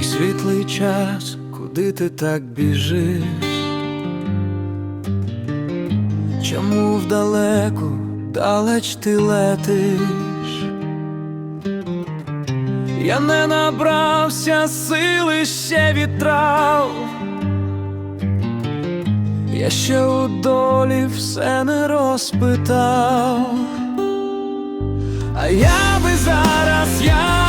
Мій світлий час, куди ти так біжиш? Чому вдалеку, далеч ти летиш? Я не набрався сили ще вітрав. Я ще у долі все не розпитав. А я би зараз, я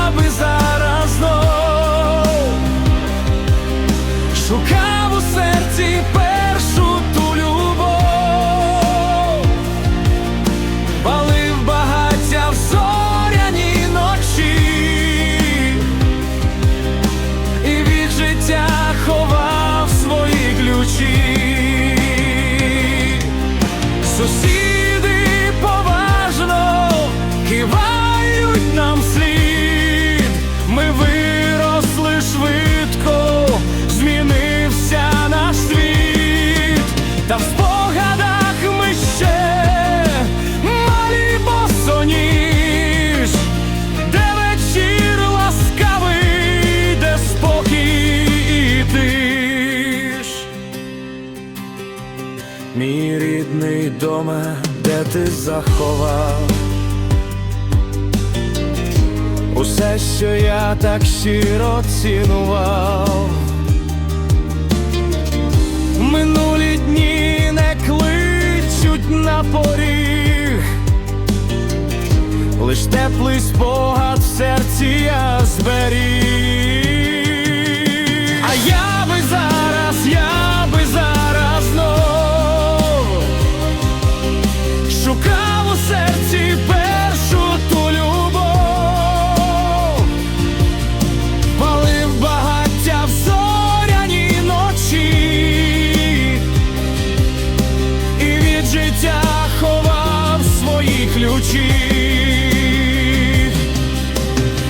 рідний доме, де ти заховав. Усе, що я так щиро цінував. Минулі дні не кличуть на поріг. Лиш теплий спогад в серці я зберіг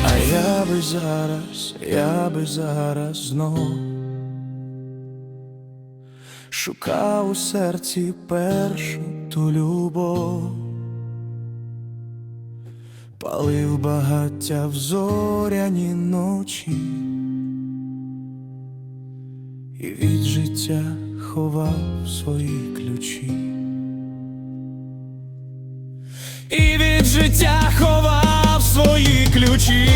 А я би зараз, я би зараз знов Шукав у серці першу ту любов, палив багаття в зоряні ночі, і від життя ховав свої ключі, і від життя ховав свої ключі.